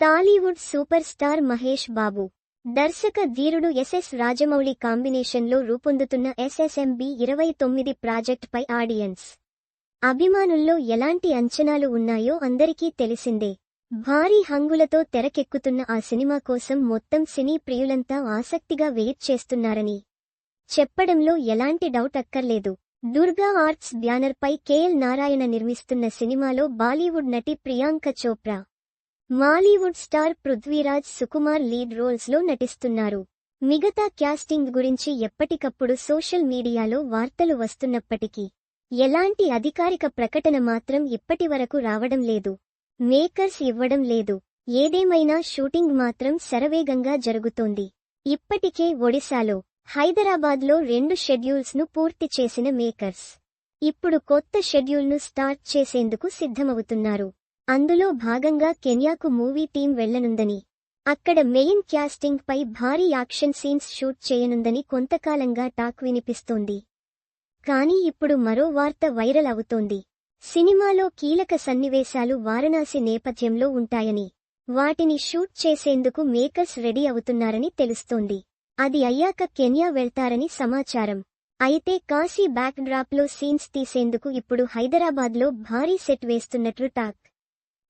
Tollywood super star Mahesh Babu. దర్శక ధీరుడు SS Rajamouli కాంబినేషన్లో రూపొందుతున్న ఎస్ఎస్ఎంబి ఇరవై తొమ్మిది ప్రాజెక్ట్పై ఆడియన్స్. అభిమానుల్లో ఎలాంటి అంచనాలు ఉన్నాయో అందరికీ తెలిసిందే. భారీ హంగులతో తెరకెక్కుతున్న ఆ సినిమా కోసం మొత్తం సినీ ప్రియులంతా ఆసక్తిగా వెయిట్ చేస్తున్నారని. చెప్పడంలో ఎలాంటి డౌట్ అక్కర్లేదు. దుర్గా ఆర్ట్స్ బ్యానర్పై కేఎల్ నారాయణ నిర్మిస్తున్న సినిమాలో బాలీవుడ్ నటి ప్రియాంక చోప్రా. మాలీవుడ్ స్టార్ పృథ్వీరాజ్ సుకుమార్ లీడ్ రోల్స్లో నటిస్తున్నారు. మిగతా క్యాస్టింగ్ గురించి ఎప్పటికప్పుడు సోషల్ మీడియాలో వార్తలు వస్తున్నప్పటికీ ఎలాంటి అధికారిక ప్రకటన మాత్రం ఇప్పటివరకు రావడం లేదు. మేకర్స్ ఇవ్వడం లేదు. ఏదేమైనా షూటింగ్ మాత్రం శరవేగంగా జరుగుతోంది. ఇప్పటికే ఒడిశాలో హైదరాబాద్లో రెండు షెడ్యూల్స్ను పూర్తి చేసిన మేకర్స్ ఇప్పుడు కొత్త షెడ్యూల్ను స్టార్ట్ చేసేందుకు సిద్ధమవుతున్నారు. అందులో భాగంగా కెన్యాకు మూవీ టీం వెళ్ళనుందని అక్కడ మెయిన్ క్యాస్టింగ్ పై భారీ యాక్షన్ సీన్స్ షూట్ చేయనుందని కొంతకాలంగా టాక్ వినిపిస్తోంది. కానీ ఇప్పుడు మరో వార్త వైరల్ అవుతోంది. సినిమాలో కీలక సన్నివేశాలు వారణాసి నేపథ్యంలో ఉంటాయని వాటిని షూట్ చేసేందుకు మేకర్స్ రెడీ అవుతున్నారని తెలుస్తోంది. అది అయ్యాక కెన్యా వెళ్తారని సమాచారం. అయితే కాశీ బ్యాక్డ్రాప్లో సీన్స్ తీసేందుకు ఇప్పుడు హైదరాబాద్లో భారీ సెట్ వేస్తున్నట్లు టాక్.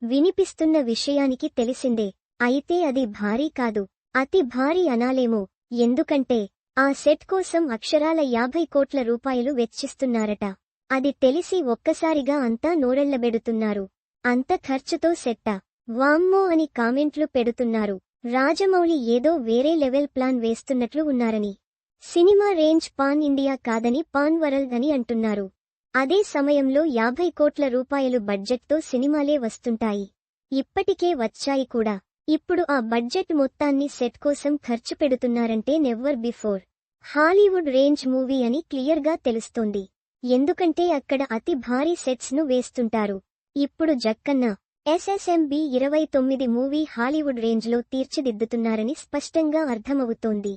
వినిపిస్తున్న విషయానికి తెలిసిందే. అయితే అది భారీ కాదు. అతి భారీ అనాలేమో. ఎందుకంటే ఆ సెట్ కోసం అక్షరాల యాభై కోట్ల రూపాయలు వెచ్చిస్తున్నారట. అది తెలిసి ఒక్కసారిగా అంతా నోరెళ్ళబెడుతున్నారు అంత ఖర్చుతో సెట్టా. వామ్మో అని కామెంట్లు పెడుతున్నారు. రాజమౌళి ఏదో వేరే లెవెల్ ప్లాన్ వేస్తున్నట్లు ఉన్నారని. సినిమా రేంజ్ పాన్ ఇండియా కాదని పాన్ వరల్డ్ అని అంటున్నారు. అదే సమయంలో యాభై కోట్ల రూపాయలు బడ్జెట్తో సినిమాలే వస్తుంటాయి. ఇప్పటికే వచ్చాయి కూడా. ఇప్పుడు ఆ బడ్జెట్ మొత్తాన్ని సెట్ కోసం ఖర్చు పెడుతున్నారంటే never before. Hollywood range movie అని క్లియర్గా తెలుస్తోంది. ఎందుకంటే అక్కడ అతి భారీ సెట్స్ను వేస్తుంటారు. ఇప్పుడు జక్కన్న ఎస్ఎస్ఎంబి ఇరవై తొమ్మిది మూవీ హాలీవుడ్ రేంజ్లో తీర్చిదిద్దుతున్నారని స్పష్టంగా అర్థమవుతోంది.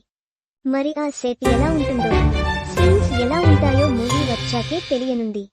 మరి ఆ సెట్ ఎలా ఉంటుందో? సీన్స్ ఎలా ఉంటాయో మూవీ వచ్చాకే తెలియనుంది.